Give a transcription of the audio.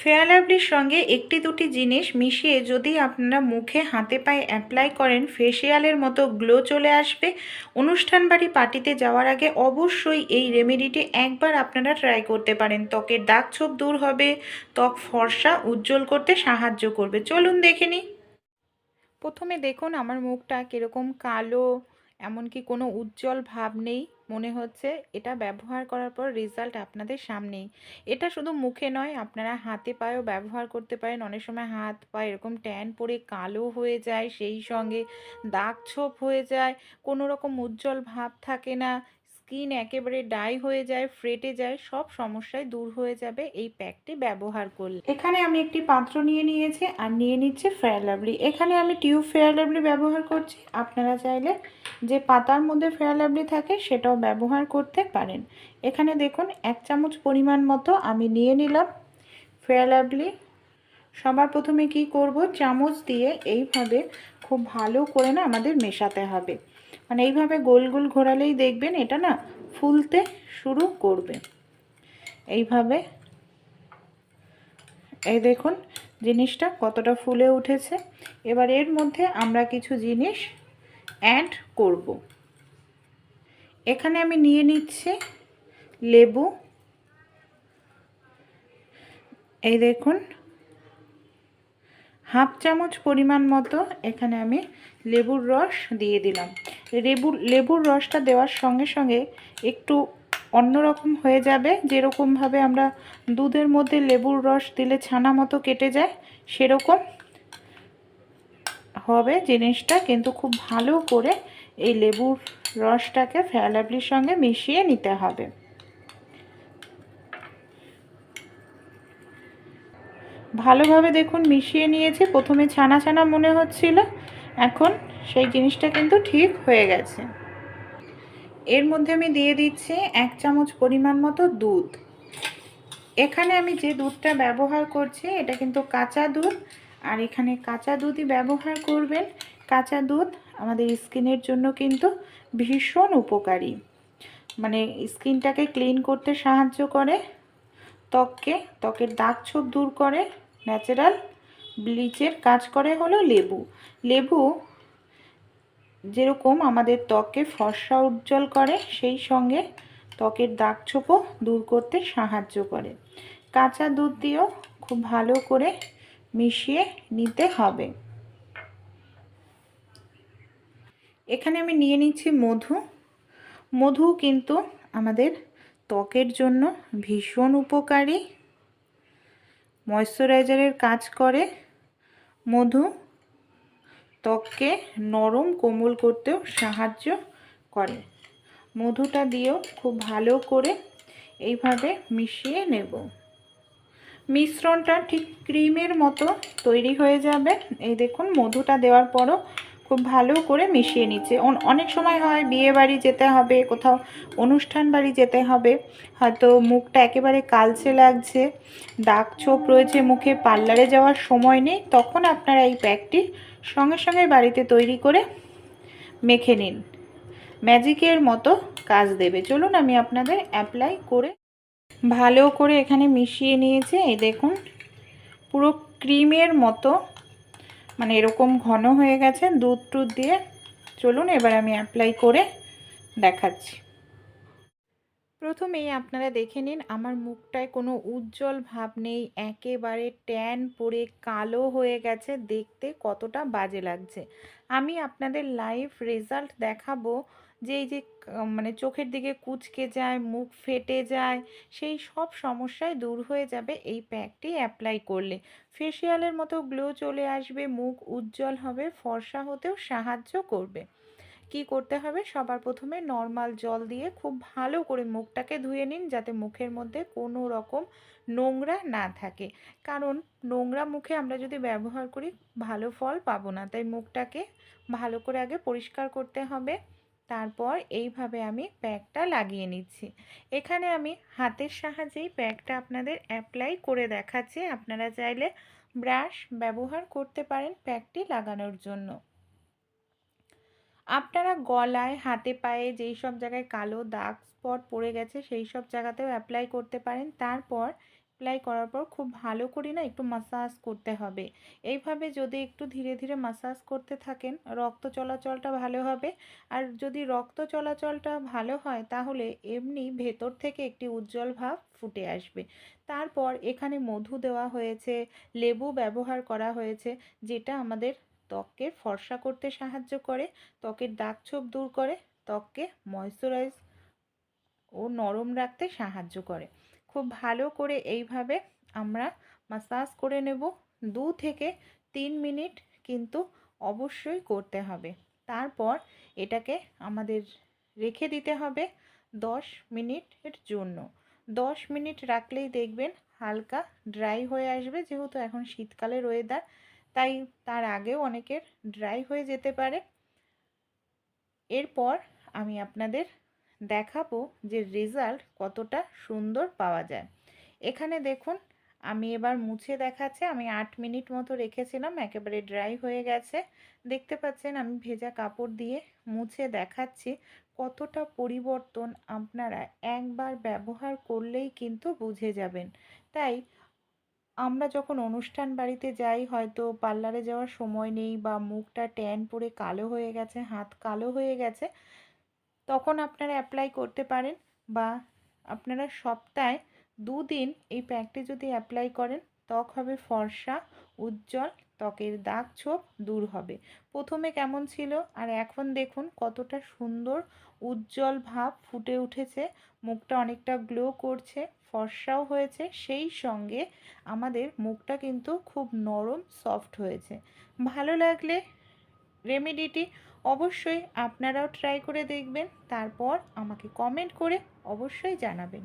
Fair লাভলির সঙ্গে একটি দুটি জিনিস মিশিয়ে যদি আপনারা মুখে হাতে পায়ে অ্যাপ্লাই করেন ফেসিয়ালের মতো গ্লো চলে আসবে। অনুষ্ঠান বাড়ি পার্টিতে যাওয়ার আগে অবশ্যই এই রেমেডিটি একবার আপনারা ট্রাই করতে পারেন। ত্বকের দাগ ছোপ দূর হবে, ত্বক ফর্সা, উজ্জ্বল করতে সাহায্য করবে। চলুন দেখে নিই। প্রথমে দেখুন আমার মুখটা কীরকম কালো, এমনকি কোনো উজ্জ্বল ভাব নেই। মনে হচ্ছে এটা ব্যবহার করার পর রেজাল্ট আপনাদের সামনেই। এটা শুধু মুখে নয়, আপনারা হাতে পায়েও ব্যবহার করতে পারেন। অনেক সময় হাত পা এরকম ট্যান পরে কালো হয়ে যায়, সেই সঙ্গে দাগ ছোপ হয়ে যায়, কোনো রকম উজ্জ্বল ভাব থাকে না। স্কিন একেবারে ডাই হয়ে যায় ফ্রেটে যায়, সব সমস্যায় দূর হয়ে যাবে এই প্যাকটি ব্যবহার করলে। এখানে আমি একটি পাত্র নিয়ে নিয়েছি আর নিয়ে নিচ্ছে ফেয়ার লাভলি এখানে আমি টিউব ফেয়ার লাভলি ব্যবহার করছি। আপনারা চাইলে যে পাতার মধ্যে ফেয়ার লাভলি থাকে সেটাও ব্যবহার করতে পারেন। এখানে দেখুন, এক চামচ পরিমাণ মতো আমি নিয়ে নিলাম ফেয়ার লাভলি সবার প্রথমে কি করব? চামচ দিয়ে এইভাবে খুব ভালো করে না আমাদের মেশাতে হবে। মানে এইভাবে গোল গোল ঘোরালেই দেখবেন এটা না ফুলতে শুরু করবে। এইভাবে এই দেখুন জিনিসটা কতটা ফুলে উঠেছে। এবার এর মধ্যে আমরা কিছু জিনিস অ্যাড করব। এখানে আমি নিয়ে নিচ্ছি লেবু। এই দেখুন হাফ চামচ পরিমাণ মতো এখানে আমি লেবুর রস দিয়ে দিলাম। লেবুর লেবুর রসটা দেওয়ার সঙ্গে সঙ্গে একটু অন্যরকম হয়ে যাবে। যেরকমভাবে আমরা দুধের মধ্যে লেবুর রস দিলে ছানা মতো কেটে যায়, সেরকম হবে জিনিসটা। কিন্তু খুব ভালো করে এই লেবুর রসটাকে ফেয়ালাবলির সঙ্গে মিশিয়ে নিতে হবে। ভালোভাবে দেখুন, মিশিয়ে নিয়েছি। প্রথমে ছানা ছানা মনে হচ্ছিল, এখন সেই জিনিসটা কিন্তু ঠিক হয়ে গেছে। এর মধ্যে আমি দিয়ে দিচ্ছি এক চামচ পরিমাণ মতো দুধ। এখানে আমি যে দুধটা ব্যবহার করছি, এটা কিন্তু কাঁচা দুধ। আর এখানে কাঁচা দুধই ব্যবহার করবেন। কাঁচা দুধ আমাদের স্কিনের জন্য কিন্তু ভীষণ উপকারী। মানে স্কিনটাকে ক্লিন করতে সাহায্য করে। ত্বককে, ত্বকের দাগ ছোপ দূর করে ন্যাচারাল ব্লিচের কাজ করে হলো লেবু। লেবু যেরকম আমাদের ত্বককে ফর্সা উজ্জ্বল করে, সেই সঙ্গে ত্বকের দাগ ছোপও দূর করতে সাহায্য করে। কাঁচা দুধ দিয়েও খুব ভালো করে মিশিয়ে নিতে হবে। এখানে আমি নিয়ে নিচ্ছি মধু। মধু কিন্তু আমাদের ত্বকের জন্য ভীষণ উপকারী। ময়শ্চারাইজারের কাজ করে। মধু ত্বককে নরম কোমল করতেও সাহায্য করে। মধুটা দিয়েও খুব ভালো করে এইভাবে মিশিয়ে নেব। মিশ্রণটা ঠিক ক্রিমের মতো তৈরি হয়ে যাবে। এই দেখুন, মধুটা দেওয়ার পরও খুব ভালো করে মিশিয়ে নিচ্ছে। অনেক সময় হয় বিয়ে বাড়ি যেতে হবে, কোথাও অনুষ্ঠান বাড়ি যেতে হবে, হয়তো মুখটা একেবারে কালচে লাগছে, দাগ ছোপ রয়েছে মুখে, পার্লারে যাওয়ার সময় নেই, তখন আপনারা এই প্যাকটি সঙ্গে সঙ্গে বাড়িতে তৈরি করে মেখে নিন। ম্যাজিকের মতো কাজ দেবে। চলুন আমি আপনাদের অ্যাপ্লাই করে ভালো করে এখানে মিশিয়ে নিয়েছে। এই দেখুন, পুরো ক্রিমের মতো মানে এরকম ঘন হয়ে গেছে, দুধ টুধ দিয়ে। চলুন, এবার আমি অ্যাপ্লাই করে দেখাচ্ছি। প্রথমেই আপনারা দেখে নিন, আমার মুখটায় কোনো উজ্জ্বল ভাব নেই, একেবারে ট্যান পরে কালো হয়ে গেছে, দেখতে কতটা বাজে লাগছে। আমি আপনাদের লাইভ রেজাল্ট দেখাবো যে এই যে মানে চোখের দিকে কুচকে যায়, মুখ ফেটে যায়, সেই সব সমস্যায় দূর হয়ে যাবে এই প্যাকটি অ্যাপ্লাই করলে। ফেসিয়ালের মতো গ্লো চলে আসবে, মুখ উজ্জ্বল হবে, ফর্সা হতেও সাহায্য করবে। কি করতে হবে? সবার প্রথমে নর্মাল জল দিয়ে খুব ভালো করে মুখটাকে ধুয়ে নিন যাতে মুখের মধ্যে কোনো রকম নোংরা না থাকে। কারণ নোংরা মুখে আমরা যদি ব্যবহার করি, ভালো ফল পাবো না। তাই মুখটাকে ভালো করে আগে পরিষ্কার করতে হবে। তারপর এইভাবে আমি প্যাকটা লাগিয়ে নিচ্ছি। এখানে আমি হাতের সাহায্যেই প্যাকটা আপনাদের অ্যাপ্লাই করে দেখাচ্ছি। আপনারা চাইলে ব্রাশ ব্যবহার করতে পারেন প্যাকটি লাগানোর জন্য। আপনারা গলায়, হাতে পায়ে যেই সব জায়গায় কালো দাগ স্পট পড়ে গেছে, সেই সব জায়গাতেও অ্যাপ্লাই করতে পারেন। তারপর অ্যাপ্লাই করার পর খুব ভালো করে না একটু মাসাজ করতে হবে। এইভাবে যদি একটু ধীরে ধীরে মাসাজ করতে থাকেন, রক্ত চলাচলটা ভালো হবে। আর যদি রক্ত চলাচলটা ভালো হয়, তাহলে এমনি ভেতর থেকে একটি উজ্জ্বল ভাব ফুটে আসবে। তারপর এখানে মধু দেওয়া হয়েছে, লেবু ব্যবহার করা হয়েছে, যেটা আমাদের ত্বককে ফর্সা করতে সাহায্য করে, ত্বকের দাগ ছোপ দূর করে, ত্বককে ময়শ্চারাইজ ও নরম রাখতে সাহায্য করে। খুব ভালো করে এইভাবে আমরা মাসাজ করে নেব। দু থেকে তিন মিনিট কিন্তু অবশ্যই করতে হবে। তারপর এটাকে আমাদের রেখে দিতে হবে দশ মিনিটের জন্য। দশ মিনিট রাখলেই দেখবেন হালকা ড্রাই হয়ে আসবে, যেহেতু এখন শীতকালের ওয়েদার তাই তার আগেও অনেকের ড্রাই হয়ে যেতে পারে। এরপর আমি আপনাদের দেখাবো যে রেজাল্ট কতটা সুন্দর পাওয়া যায়। এখানে দেখুন, আমি এবার মুছে দেখাচ্ছে, আমি আট মিনিট মতো রেখেছিলাম, একেবারে ড্রাই হয়ে গেছে। দেখতে পাচ্ছেন, আমি ভেজা কাপড় দিয়ে মুছে দেখাচ্ছি, কতটা পরিবর্তন আপনারা একবার ব্যবহার করলেই কিন্তু বুঝে যাবেন। তাই আমরা যখন অনুষ্ঠান বাড়িতে যাই, হয়তো পার্লারে যাওয়ার সময় নেই বা মুখটা ট্যান পরে কালো হয়ে গেছে, হাত কালো হয়ে গেছে, তখন আপনারা অ্যাপ্লাই করতে পারেন বা আপনারা সপ্তাহে দুদিন এই প্যাকটি যদি অ্যাপ্লাই করেন, ত্বক হবে ফর্সা, উজ্জ্বল, ত্বকের দাগ ছোপ দূর হবে। প্রথমে কেমন ছিল? আর এখন দেখুন কতটা সুন্দর উজ্জ্বল ভাব ফুটে উঠেছে, মুখটা অনেকটা গ্লো করছে। ফর্সাও হয়েছে, সেই সঙ্গে আমাদের মুখটা কিন্তু খুব নরম সফট হয়েছে। ভালো লাগলে রেমেডিটি অবশ্যই আপনারাও ট্রাই করে দেখবেন, তারপর আমাকে কমেন্ট করে অবশ্যই জানাবেন।